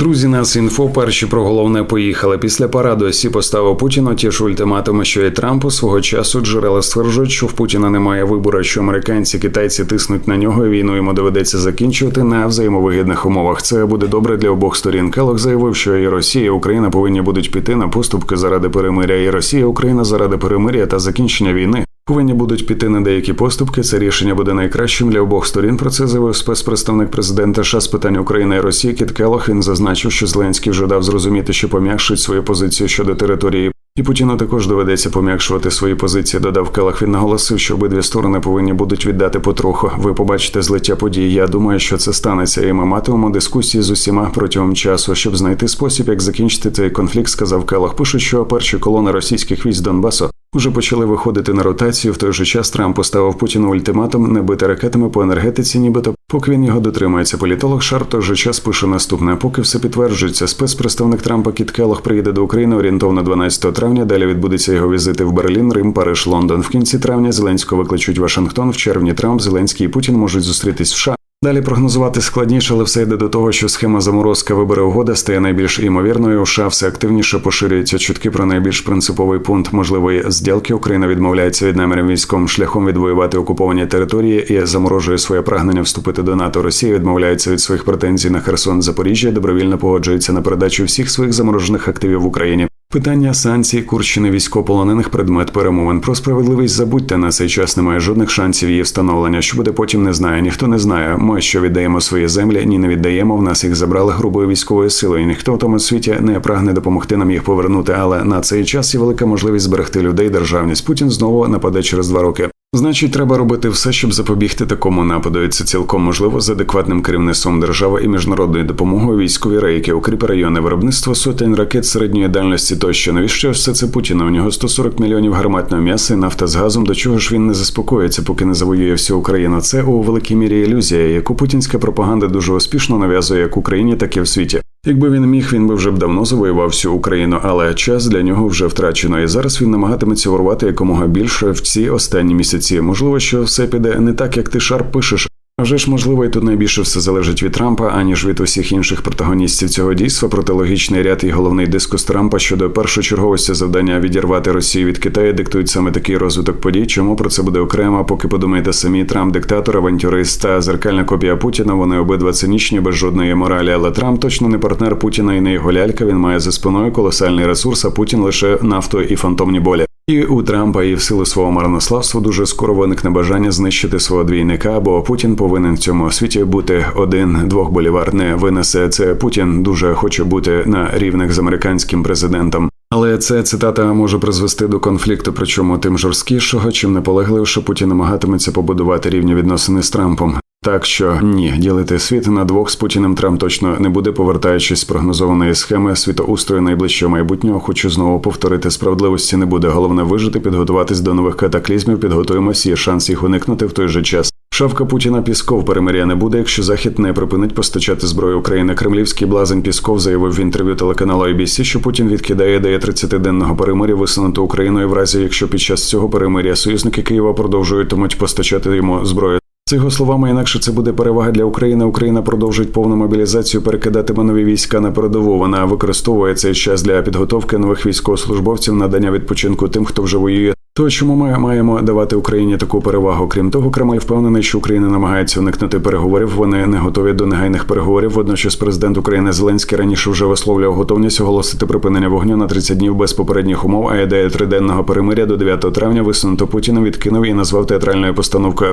Друзі, нас інфо перші про головне поїхали. Після параду Сі поставив Путіну ті ж ультиматуми, що і Трампу свого часу джерела стверджують, що в Путіна немає вибору, що американці, китайці тиснуть на нього. і Війну йому доведеться закінчувати на взаємовигідних умовах. Це буде добре для обох сторін. Келох заявив, що і Росія, і Україна повинні будуть піти на поступки заради перемиря. І Росія, і Україна заради перемиря та закінчення війни. Повинні будуть піти на деякі поступки. Це рішення буде найкращим для обох сторін. Про це заявив спецпредставник президента США з питань України і Росії Кіт Келох. Він зазначив, що Зеленський вже дав зрозуміти, що пом'якшить свою позицію щодо території. І Путіну також доведеться пом'якшувати свої позиції. Додав Келах. Він наголосив, що обидві сторони повинні будуть віддати потроху. Ви побачите злиття подій. Я думаю, що це станеться, і ми матимемо дискусії з усіма протягом часу, щоб знайти спосіб, як закінчити цей конфлікт. Сказав Келах. Пишуть, що перші колони російських військ Донбасу Уже почали виходити на ротацію. В той же час Трамп поставив Путіну ультиматум не бити ракетами по енергетиці, нібито поки він його дотримується. Політолог Шар в той же час пише наступне. Поки все підтверджується, спецпредставник Трампа Кіт Келлог приїде до України орієнтовно 12 травня. Далі відбудеться його візити в Берлін, Рим, Париж, Лондон. В кінці травня Зеленського викличуть Вашингтон. В червні Трамп, Зеленський і Путін можуть зустрітись в США. Далі прогнозувати складніше, але все йде до того, що схема заморозка вибори угода стає найбільш імовірною. У США все активніше поширюються чутки про найбільш принциповий пункт можливої зділки. Україна відмовляється від намірів військовим шляхом відвоювати окуповані території і заморожує своє прагнення вступити до НАТО. Росія відмовляється від своїх претензій на Херсон Запоріжжя. Добровільно погоджується на передачу всіх своїх заморожених активів в Україні. Питання санкцій, Курщини військополонених предмет перемовин про справедливість забудьте на цей час немає жодних шансів її встановлення. Що буде потім, не знає. Ніхто не знає. Ми що віддаємо свої землі, ні не віддаємо. В нас їх забрали грубою військовою силою. Ніхто в тому світі не прагне допомогти нам їх повернути. Але на цей час є велика можливість зберегти людей. Державність Путін знову нападе через два роки. Значить, треба робити все, щоб запобігти такому нападу. І Це цілком можливо з адекватним керівництвом держави і міжнародною допомогою військові рейки, укріпи райони, виробництво сотень ракет середньої дальності. Тощо навіщо все це Путіна? У нього 140 мільйонів гарматного м'яса і нафта з газом. До чого ж він не заспокоїться, поки не завоює всю Україну? Це у великій мірі ілюзія, яку путінська пропаганда дуже успішно нав'язує як Україні, так і в світі. Якби він міг, він би вже б давно завоював всю Україну, але час для нього вже втрачено. І зараз він намагатиметься урвати якомога більше в ці останні місяці. Можливо, що все піде не так, як ти шар пишеш. Вже ж можливо, і тут найбільше все залежить від Трампа, аніж від усіх інших протагоністів цього дійства. Протилогічний ряд і головний дискус Трампа щодо першочерговості завдання відірвати Росію від Китаю диктують саме такий розвиток подій. Чому про це буде окремо? Поки подумаєте самі Трамп, диктатор, авантюрист та зеркальна копія Путіна. Вони обидва цинічні без жодної моралі. Але Трамп точно не партнер Путіна і не його лялька. Він має за спиною колосальний ресурс. А Путін лише нафту і фантомні болі. І у Трампа і в силу свого марнославства дуже скоро виникне бажання знищити свого двійника, бо Путін повинен в цьому світі бути один двох болівар не винесе. Це Путін дуже хоче бути на рівних з американським президентом. Але ця цитата може призвести до конфлікту, причому тим жорсткішого, чим наполегливіше Путін намагатиметься побудувати рівні відносини з Трампом. Так що ні, ділити світ на двох з Путіним Трамп точно не буде, повертаючись з прогнозованої схеми світоустрою найближчого майбутнього. Хочу знову повторити справедливості не буде. Головне вижити, підготуватись до нових катаклізмів. Підготуємося, є шанс їх уникнути в той же час. Шавка Путіна Пісков перемиря не буде, якщо Захід не припинить постачати зброю України. Кремлівський блазень Пісков заявив в інтерв'ю телеканалу ABC, що Путін відкидає ідею 30-денного перемиря висунуту Україною в разі, якщо під час цього перемиря союзники Києва продовжують постачати йому зброю. З його словами, інакше це буде перевага для України. Україна продовжить повну мобілізацію, перекидатиме нові війська на передову. Вона використовує цей час для підготовки нових військовослужбовців, надання відпочинку тим, хто вже воює. То чому ми маємо давати Україні таку перевагу? Крім того, Кремль впевнений, що Україна намагається уникнути переговорів. Вони не готові до негайних переговорів. Водночас, президент України Зеленський раніше вже висловлював готовність оголосити припинення вогню на 30 днів без попередніх умов. А ідея триденного перемиря до 9 травня висунуто Путіна відкинув і назвав театральною постановкою.